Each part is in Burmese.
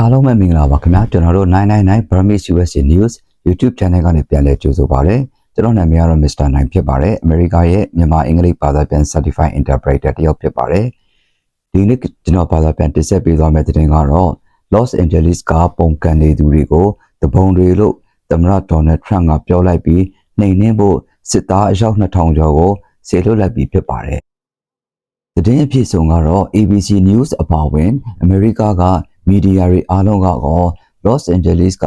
အားလုံးပဲမင်္ဂလာပါခင်ဗျာကျွန်တော်တို့999 Burmese USA News YouTube Channel ကနေပြန်လည်ကြိုဆိုပါရစေကျွန်တော်နာမည်ကတော့ Mr. 9ဖြစ်ပါတယ်အမေရိကရဲ့မြန်မာအင်္ဂလိပ်ဘာသာပြန် Certified Interpreter တယောက်ဖြစ်ပါတယ်ဒီနေ့ကျွန်တော်ဘာသာပြန်တင်ဆက်ပေးသွားမယ့်သတင်းကတော့ Los Angeles ကပုံကန်နေသူတွေကိုတပုံတွေလို့သမ္မတ Donald Trump ကပြောလိုက်ပြီးနှိမ်နှင်းဖို့စစ်သားအယောက်2000ကျော်ကိုဆေလွတ်လိုက်ပြီးဖြစ်ပါတယ်သတင်းအဖြစ်ဆုံးကတော့ ABC News အပါအဝင်အမေရိကက မီဒီယာတွေအားလုံးကကော Los Angeles က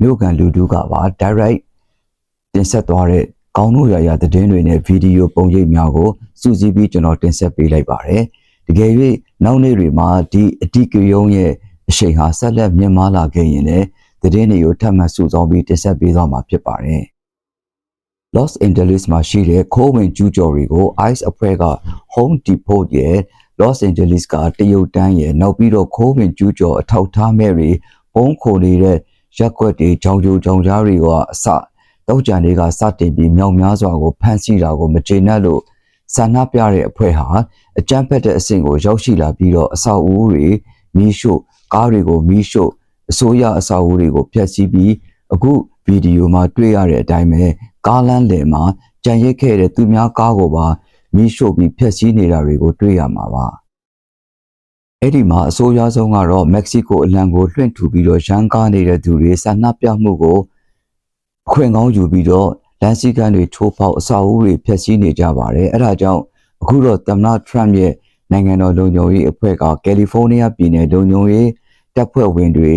မြို့ကန်လူထုကပါ direct တင်ဆက်သွားတဲ့ကောင်းတို့ရရသတင်းတွေနဲ့ဗီဒီယိုပုံရိပ်များကိုစူးစီးပြီးကျွန်တော်တင်ဆက်ပေးလိုက်ပါတယ်။တကယ်၍နောက်နေ့တွေမှာဒီအတိကယုံရဲ့အရှိန်ဟာဆက်လက်မြင့်မားလာခဲ့ရင်လည်းသတင်းတွေကိုထပ်မံစုဆောင်းပြီးတင်ဆက်ပေးသွားမှာဖြစ်ပါတယ်။ Los Angeles မှာရှိတဲ့ခိုးဝင်ကျူးကျော်တွေကို ICE အဖွဲ့က Home Depot ရဲ့ Los Angeles ကတရုတ်တန်းရဲ့နောက်ပြီးတော့ခိုးဝင်ကျူးကျော်အထောက်ထားမဲ့တွေပုံခိုနေတဲ့ရက်ွက်တွေကြောင်ကြိုကြောင်ကြားတွေကအစတောက်ကြံတွေကစတင်ပြီးမြောက်များစွာကိုဖမ်းဆီးတာကိုမကျေနပ်လို့ဆန္ဒပြတဲ့အဖွဲ့ဟာအကြမ်းဖက်တဲ့အဆင့်ကိုရောက်ရှိလာပြီးတော့အဆောက်အဦတွေမီးရှို့ကားတွေကိုမီးရှို့အစိုးရအဆောက်အဦတွေကိုဖျက်ဆီးပြီးအခုဗီဒီယိုမှာတွေ့ရတဲ့အတိုင်းပဲကားလမ်းလယ်မှာကြံရိတ်ခဲ့တဲ့သူများကားကိုပါ မီးရှို့ပြီးဖျက်ဆီးနေတာတွေကိုတွေ့ရမှာပါအဲ့ဒီမှာအဆိုးရွားဆုံးကတော့မက္ကဆီကိုအလံကိုလွှင့်ထူပြီးတော့ရန်ကားနေတဲ့သူတွေဆန္ဒပြမှုကိုအခွင့်ကောင်းယူပြီးတော့လမ်းစည်းကမ်းတွေထိုးဖောက်အဆောက်အဦတွေဖျက်ဆီးနေကြပါတယ်အဲ့ဒါကြောင့်အခုတော့သမ္မတထရမ့်ရဲ့နိုင်ငံတော်လုံခြုံရေးအဖွဲ့ကကယ်လီဖိုးနီးယားပြည်နယ်လုံခြုံရေးတပ်ဖွဲ့ဝင်တွေ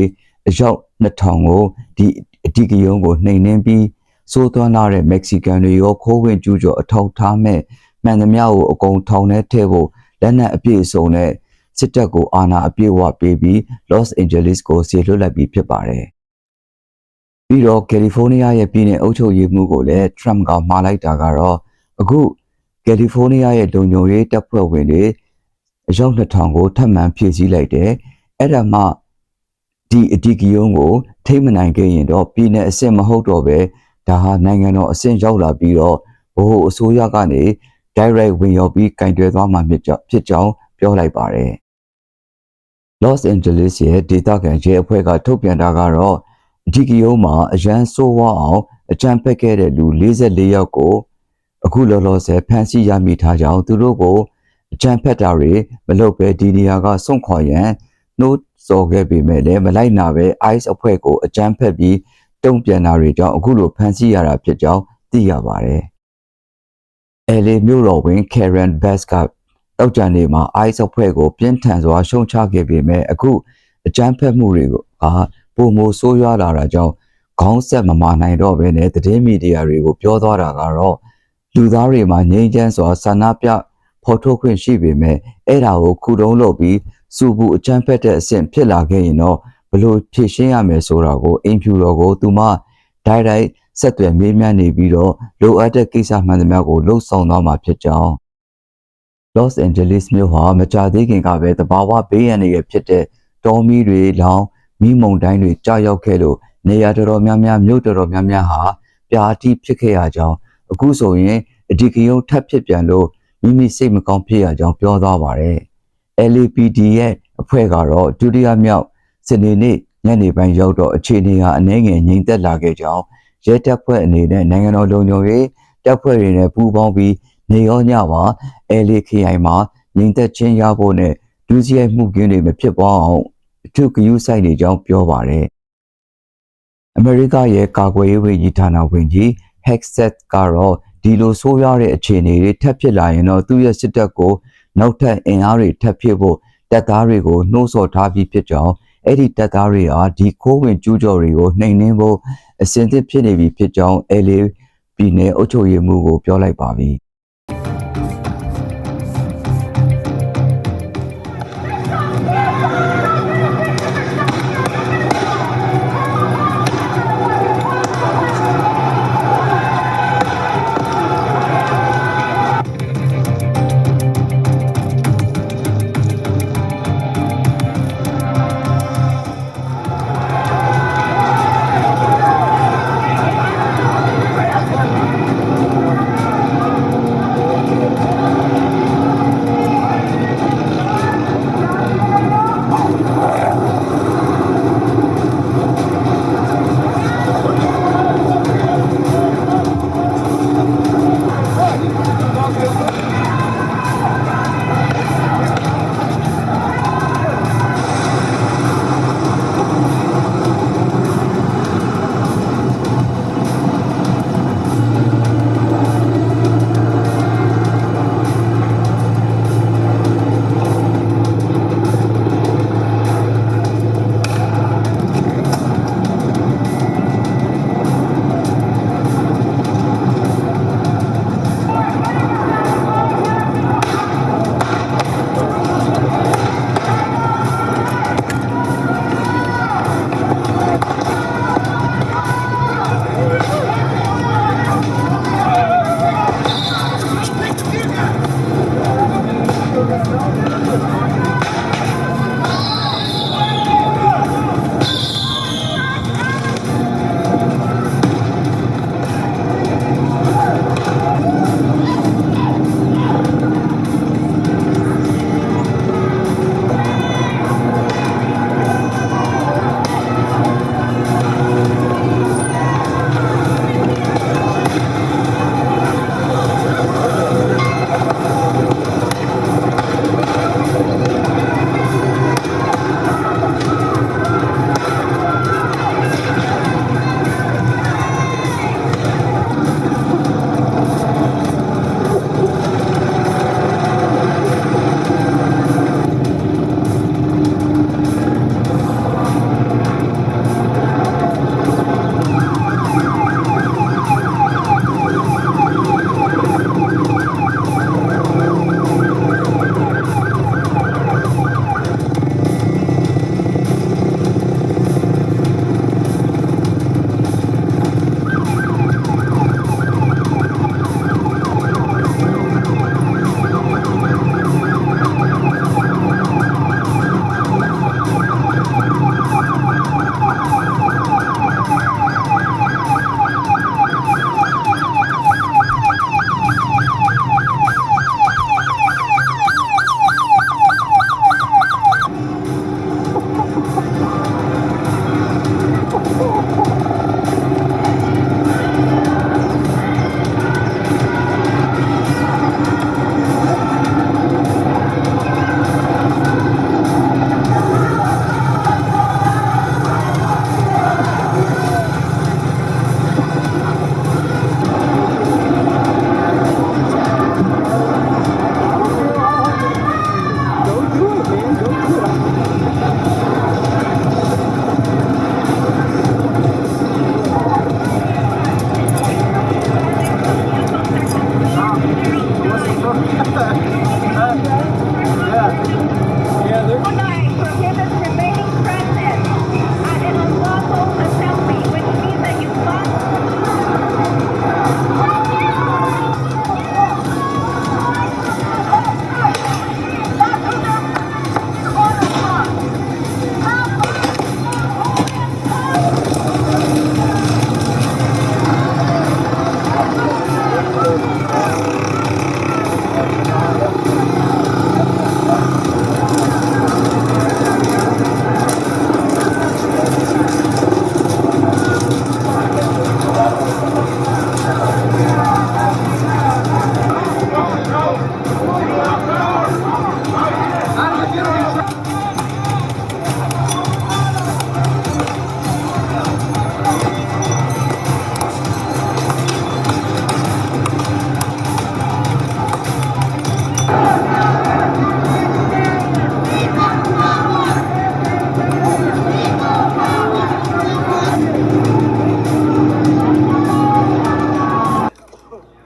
အယောက်2000ကိုဒီအဓိကရုံးကိုနှိမ်နှင်းပြီးစိုးသွမ်းလာတဲ့မက္ကဆီကန်တွေရောခိုးဝင်ကျူးကျော်အထောက်ထားမဲ့ မှန်သမျှကိုအကုန်ထောင်ထဲထည့်ဖို့လက်နက်အပြည့်အစုံနဲ့စစ်တပ်ကိုအာဏာအပြည့်အဝပေးပြီး Los Angeles ကိုဆေလွတ်လိုက်ပြီးဖြစ်ပါတယ်။ပြီးတော့ကယ်လီဖိုးနီးယားရဲ့ပြည်နယ်အုပ်ချုပ်ရေးမှုကိုလည်း Trump ကမှားလိုက်တာကတော့အခုကယ်လီဖိုးနီးယားရဲ့လုံခြုံရေးတပ်ဖွဲ့ဝင်တွေအယောက်2000ကိုထပ်မံဖြည့်ဆည်းလိုက်တယ်။အဲ့ဒါမှဒီအတီကီယုံကိုထိမ့်မနိုင်ခဲ့ရင်တော့ပြည်နယ်အဆင့်မဟုတ်တော့ပဲဒါဟာနိုင်ငံတော်အဆင့်ရောက်လာပြီးတော့ဘို့အစိုးရကနေ direct ဝင်ရောက်ပြီးကင်တွယ်သွားမှာဖြစ်ကြောင်းပြောလိုက်ပါတယ်။ Los Angeles ရဲ့ဒေသခံရဲအဖွဲ့ကထုတ်ပြန်တာကတော့အဒီကီယိုမှာအရန်ဆိုးဝါးအောင်အကြမ်းဖက်ခဲ့တဲ့လူ44ယောက်ကိုအခုလောလောဆယ်ဖမ်းဆီးရမိထားကြောင်းသူတို့ကိုအကြမ်းဖက်တာတွေမလုပ်ပဲဒီနေရာကစွန့်ခွာရန်နှိုးစော်ခဲ့ပေမဲ့လည်းမလိုက်နာပဲ ICE အဖွဲ့ကိုအကြမ်းဖက်ပြီးတုံ့ပြန်တာတွေကြောင့်အခုလိုဖမ်းဆီးရတာဖြစ်ကြောင်းသိရပါတယ်။ LA မြို့တော်ဝင် Karen Bass ကတောက်ကြံနေမှာ ICE အဖွဲ့ကိုပြင်းထန်စွာရှုံချခဲ့ပေမဲ့အခုအကြမ်းဖက်မှုတွေကပုံမိုဆိုးရွားလာတာကြောင့်ခေါင်းဆက်မမာနိုင်တော့ဘဲနဲ့သတင်းမီဒီယာတွေကိုပြောသွားတာကတော့လူသားတွေမှာငြိမ်းချမ်းစွာဆန္ဒပြဖော်ထုတ်ခွင့်ရှိပေမဲ့အဲ့ဒါကိုခုတုံးလုပ်ပြီးစူဘူးအကြမ်းဖက်တဲ့အဆင့်ဖြစ်လာခဲ့ရင်တော့ဘလို့ဖြည့်ရှင်းရမယ်ဆိုတာကိုအင်ဖြူတော်ကိုသူမဒိုင်ဒိုင် ဆက်သွယ်မေးမြန်းနေပြီးတော့လိုအပ်တဲ့ကိစ္စမှန်သမျှကိုလှုပ်ဆောင်သွားမှာဖြစ်ကြောင်း Los Angeles မြို့ဟာမကြာသေးခင်ကပဲတဘာဝဘေးရန်တွေဖြစ်တဲ့တောမီးတွေလောင်မီးမုန်တိုင်းတွေကြာရောက်ခဲ့လို့နေရာတော်တော်များများမြို့တော်တော်များများဟာပြာတိဖြစ်ခဲ့ရကြောင်းအခုဆိုရင်အဒီကယုံထပ်ဖြစ်ပြန်လို့မိမိစိတ်မကောင်းဖြစ်ရကြောင်းပြောသွားပါတယ်။ LAPD ရဲ့အဖွဲ့ကတော့ဒုတိယမြောက်စနေနေ့ညနေပိုင်းရောက်တော့အခြေအနေဟာအနည်းငယ်ငြိမ်သက်လာခဲ့ကြောင်း ရဲတပ်ဖွဲ့အနေနဲ့နိုင်ငံတော်လုံခြုံရေးတပ်ဖွဲ့တွေနဲ့ပူးပေါင်းပြီးနေရောညပါ LAKI မှာငြိမ်သက်ခြင်းရဖို့နဲ့ဒုစရိုက်မှုကင်းတွေမဖြစ်ပွားအောင်အထူးဂရုစိုက်နေကြောင်းပြောပါတယ်။အမေရိကရဲ့ကာကွယ်ရေးဝန်ကြီးဌာနဝန်ကြီး Hexet ကတော့ဒီလိုဆိုးရွားတဲ့အခြေအနေတွေထပ်ဖြစ်လာရင်တော့သူ့ရဲ့စစ်တပ်ကိုနောက်ထပ်အင်အားတွေထပ်ဖြစ်ဖို့တပ်သားတွေကိုနှိုးဆော်ထားပြီးဖြစ်ကြောင်း အဲ့ဒီတပ်သားတွေဟာဒီခိုးဝင်ကျူးကျော်တွေကိုနှိမ်နင်းဖို့အစဉ်သစ်ဖြစ်နေပြီဖြစ်ကြောင်း LA ပြည်နယ်အုပ်ချုပ်ရေးမှူးကိုပြောလိုက်ပါပြီ။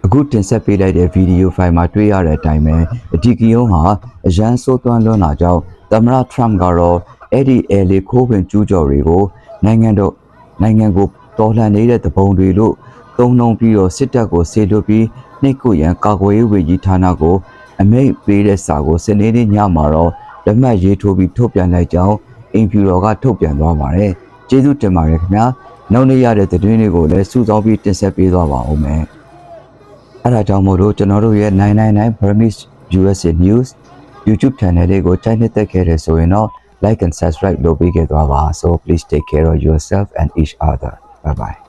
အခုတင်ဆက်ပေးလိုက်တဲ့ဗီဒီယိုဖိုင်မှာတွေ့ရတဲ့အတိုင်းပဲအဒီကီယုံဟာအရန်ဆိုးသွမ်းလွန်းတာကြောင့်သမ္မတထရမ့်ကတော့အဲ့ဒီအဲလီခိုးပင်ကျူးကျော်တွေကိုနိုင်ငံတော်နိုင်ငံကိုတော်လှန်နေတဲ့တပုံတွေလို့သုံးနှုံပြီးတော့စစ်တပ်ကိုဆေလွတ်ပြီးနှိတ်ကိုရန်ကာကွယ်ရေးဝန်ကြီးဌာနကိုအမိန့်ပေးတဲ့စာကိုစနေနေ့ညမှာတော့လက်မှတ်ရေးထိုးပြီးထုတ်ပြန်လိုက်ကြောင်းအင်ဖြူတော်ကထုတ်ပြန်သွားပါတယ်ကျေးဇူးတင်ပါတယ်ခင်ဗျာနောက်နေ့ရတဲ့သတင်းတွေကိုလည်းစုဆောင်းပြီးတင်ဆက်ပေးသွားပါဦးမယ် အဲ့ဒါကြောင့်မို့လို့ကျွန်တော်တို့ရဲ့999 Burmese USA News YouTube channel လေးကိုကြိုက်နှစ်သက်ခဲ့တယ်ဆိုရင်တော့ like and subscribe လုပ်ပေးခဲ့သွားပါ so please take care of yourself and each other bye bye